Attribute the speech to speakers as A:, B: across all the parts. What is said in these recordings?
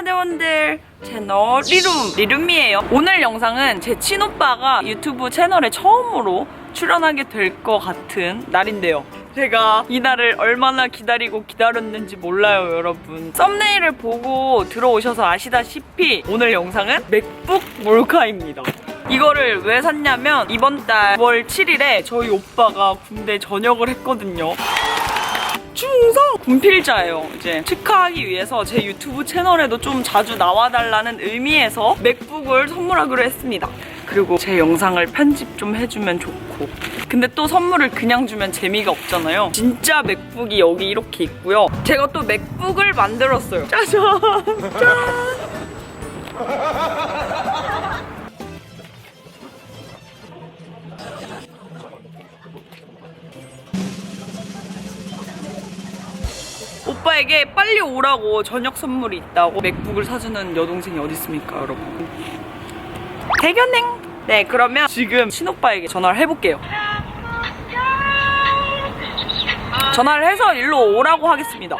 A: 신사대원들. 채널 리룸 리룸이에요. 오늘 영상은 제 친오빠가 유튜브 채널에 처음으로 출연하게 될 것 같은 날인데요. 제가 이 날을 얼마나 기다리고 기다렸는지 몰라요 여러분. 썸네일을 보고 들어오셔서 아시다시피 오늘 영상은 맥북 몰카입니다. 이거를 왜 샀냐면 이번 달 9월 7일에 저희 오빠가 군대 전역을 했거든요 충성 군필자예요. 이제 축하하기 위해서 제 유튜브 채널에도 좀 자주 나와달라는 의미에서 맥북을 선물하기로 했습니다. 그리고 제 영상을 편집 좀 해주면 좋고. 근데 또 선물을 그냥 주면 재미가 없잖아요. 진짜 맥북이 여기 이렇게 있고요. 제가 또 맥북을 만들었어요. 짜잔! 짠! 오빠에게 빨리 오라고 저녁 선물이 있다고 맥북을 사주는 여동생이 어디 있습니까, 여러분? 대견행. 네, 그러면 지금 친오빠에게 전화를 해볼게요. 전화를 해서 일로 오라고 하겠습니다.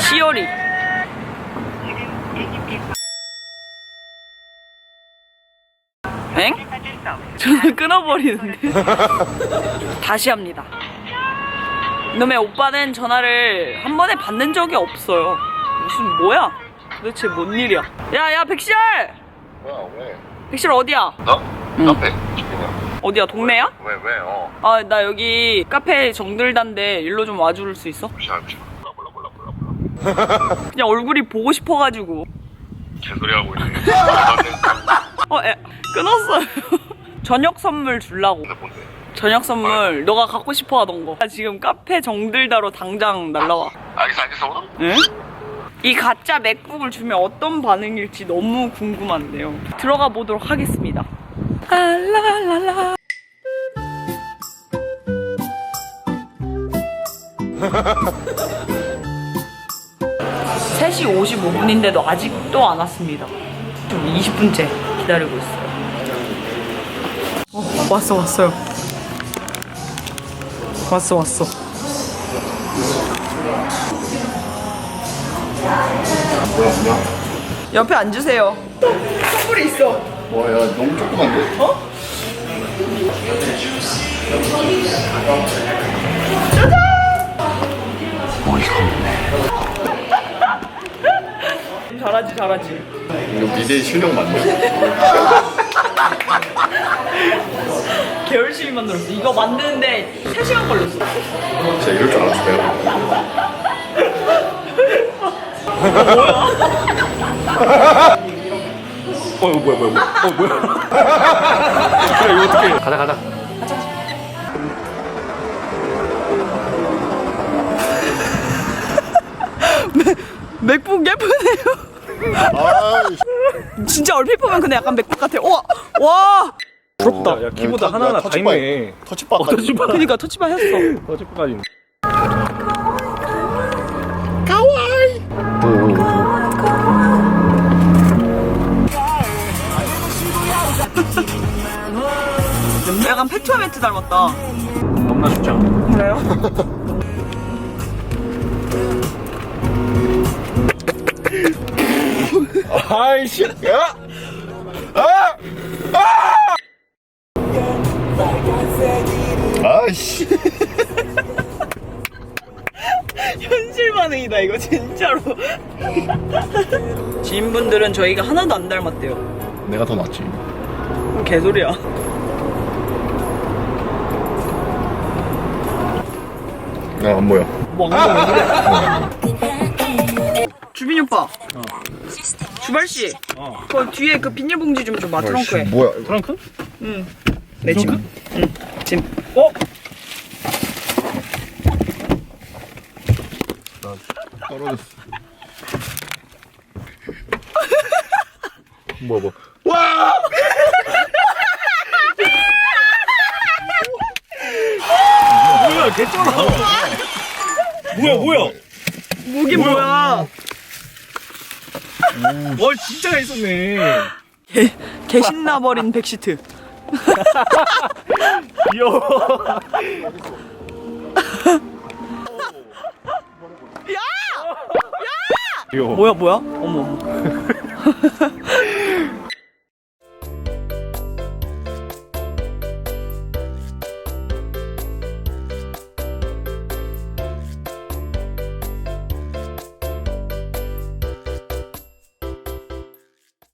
A: 시열이. 엥? 전화 끊어버리는데. 다시 합니다. 이놈의 오빠는 전화를 한 번에 받는 적이 없어요. 무슨 뭐야? 도대체 뭔 일이야? 야 야 백실!
B: 뭐야 왜?
A: 백실 어디야?
B: 나?
A: 응.
B: 카페 그냥
A: 어디야? 동네야?
B: 왜 왜?
A: 어아 나 여기 카페 정들단데 일로 좀 와줄 수 있어?
B: 무시 몰라 몰라 몰라 몰라 몰라
A: 그냥 얼굴이 보고 싶어가지고.
B: 개소리 하고 있네 나는
A: 어, 에, 끊었어요. 저녁 선물 주려고.
B: 근데 뭔데?
A: 저녁 선물 너가 갖고 싶어 하던 거. 나 지금 카페 정들다로 당장 날라와.
B: 알겠어 알겠어?
A: 응? 이 가짜 맥북을 주면 어떤 반응일지 너무 궁금한데요. 들어가 보도록 하겠습니다. 알라라라. (3시 55분인데도) 아직도 안 왔습니다 좀 20분째 기다리고 있어요 어, 왔어 왔어요 왔어 왔어
B: 뭐야 뭐야?
A: 옆에 앉으세요. 선물이 있어.
B: 뭐야 너무 조그만데?
A: 어? 잘하지, 잘하지.
B: 이거 미래 실력 맞네
A: 개 열심히 만들었어. 이거 만드는데 3시간 걸렸어.
B: 진짜 이럴 줄 알았어 내가 어 이거 뭐야 뭐야 뭐야 어 뭐야 그래 이거 어떻게 가자 가자
A: 맥북 예쁘네요. 진짜 얼핏 보면 근데 약간 맥북 같아. 와, 와.
C: 부럽다. 야, 키보드 하나하나 다 있네.
B: 터치바
C: 터치바.
A: 그니까 터치바 했어.
C: 어제까지.
A: 약간 페트로매트 닮았다.
C: 좋지 않아?
A: 그래요?
B: 아이씨 야! 아! 아! 아이씨
A: 현실 반응이다 이거 진짜로. 지인분들은 저희가 하나도 안 닮았대요.
B: 내가 더 낫지
A: 그럼 개소리야.
B: 나 안 보여
A: 뭐안 그래? 주빈이 오빠. 주발 씨.
C: 어.
A: 그 뒤에 그 비닐봉지 좀 줘봐 트렁크에.
B: 뭐야
C: 트렁크?
A: 응. 내 짐. 응. 짐.
C: 어?
B: 떨어졌어 뭐야 뭐 와!
C: 뭐야, 개쩔어. 뭐야, 뭐야?
A: 목이 뭐야?
C: 와, 진짜 잘 있었네.
A: 개, 개 신나버린 백시트.
C: 귀여워. 야!
A: 야!
C: 귀여워.
A: 뭐야 뭐야? 어머 어머.